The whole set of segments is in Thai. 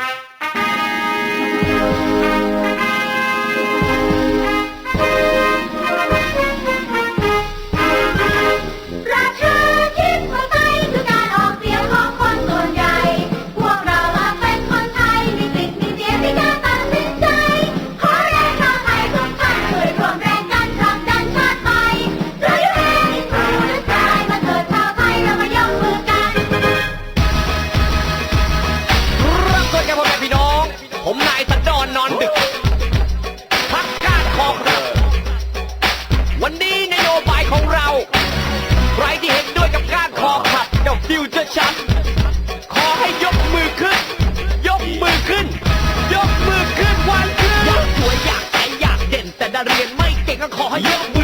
you ผมนายตะดอนนอนดึก พักกาดคองเราวันนี้นโยบายของเรา ใครที่เห็นด้วยกับการคอขับดอกดิวจะชันขอให้ยกมือขึ้น ยกมือขึ้น ยกมือขึ้นวันขึ้นอยากสวยอยากแข็งอยากเด่นแต่ดาเรียนไม่เก่งก็ขอให้ยกมือ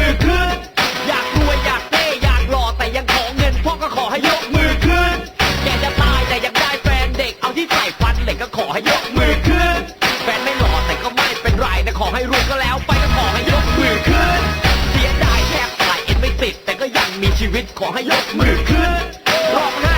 มีชีวิตขอให้ยกมือขึ้นลอบหน้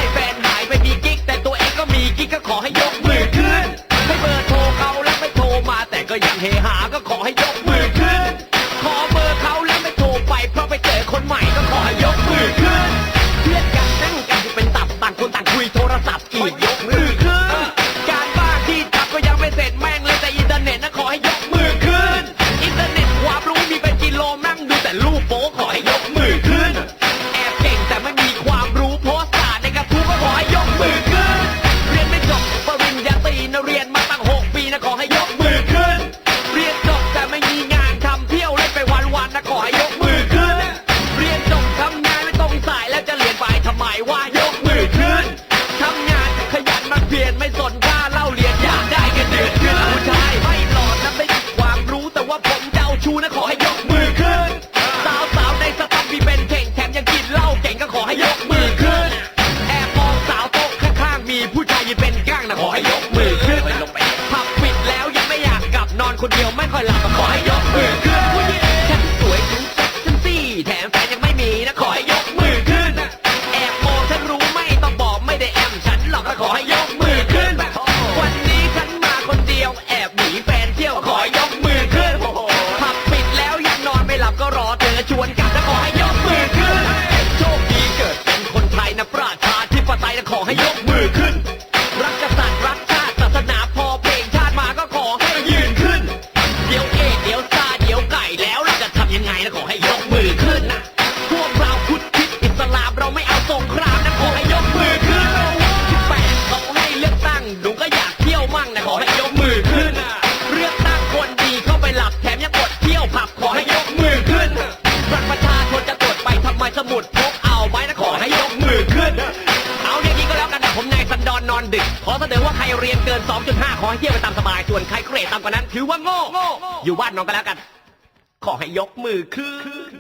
สมุดพกเอาไว้แล้ขอให้ยกมือขึ้น เอาอย่างนี้ก็แล้วกันนะผมนายสันดอนนอนดึก ขอเสนอว่าใครเรียนเกิน 2.5 ขอให้เที่ยวไปตามสบาย ส่วนใครเกรดต่ำกว่านั้น ถือว่าโง่ อยู่บ้านนอนก็แล้วกัน ขอให้ยกมือขึ้น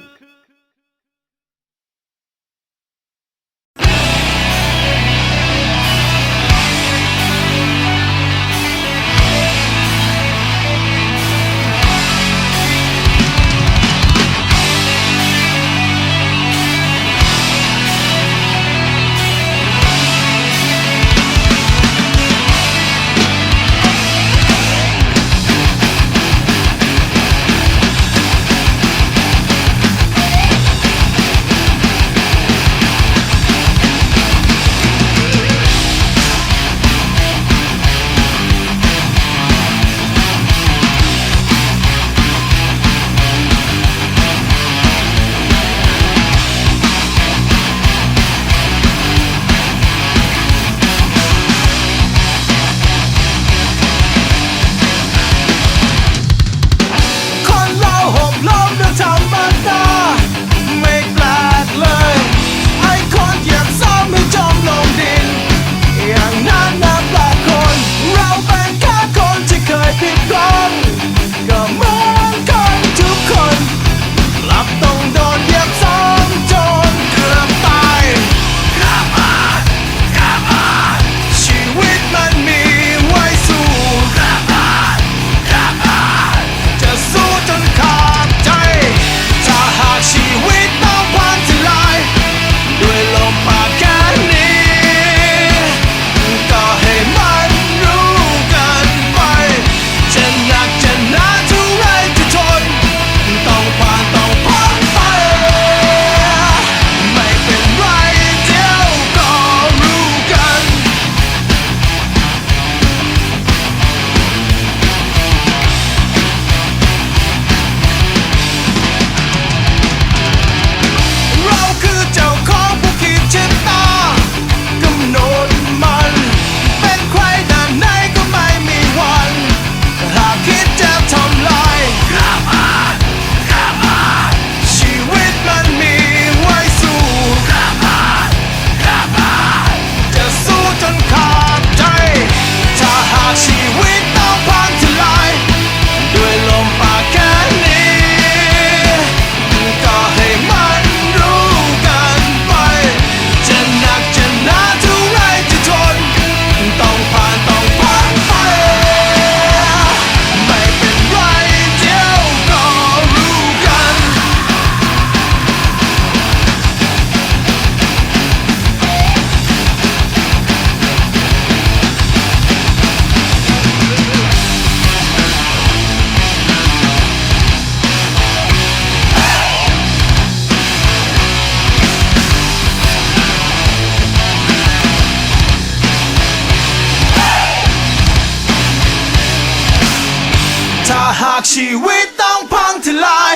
ากชีวิตต้องพังทลาย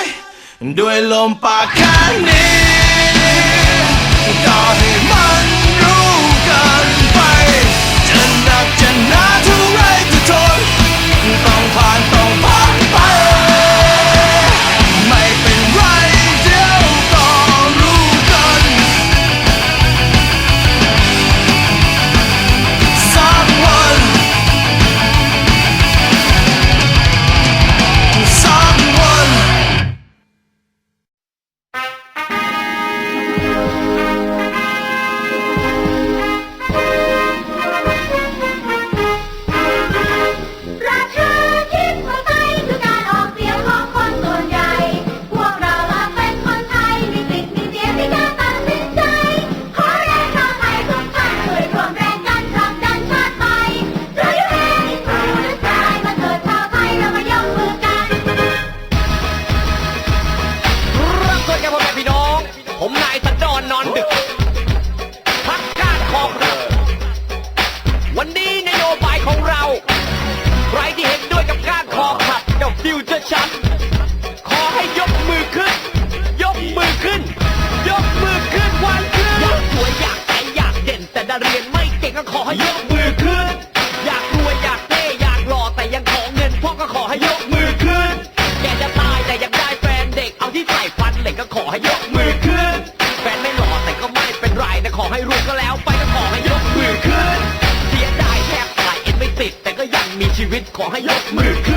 ด้วยลมปากแค่นี้ต่อให้มันรู้กันไป จะหนักจะหนาเท่าไรจะทน ต้องผ่าน ยกมือขึ้น แฟนไม่หล่อแต่ก็ไม่เป็นไรนะขอให้รู้ก็แล้วไปก็ขอให้ยกมือขึ้น เสียดายแทบตายเอ็นไม่ติด แต่ก็ยังมีชีวิตขอให้ยกมือขึ้น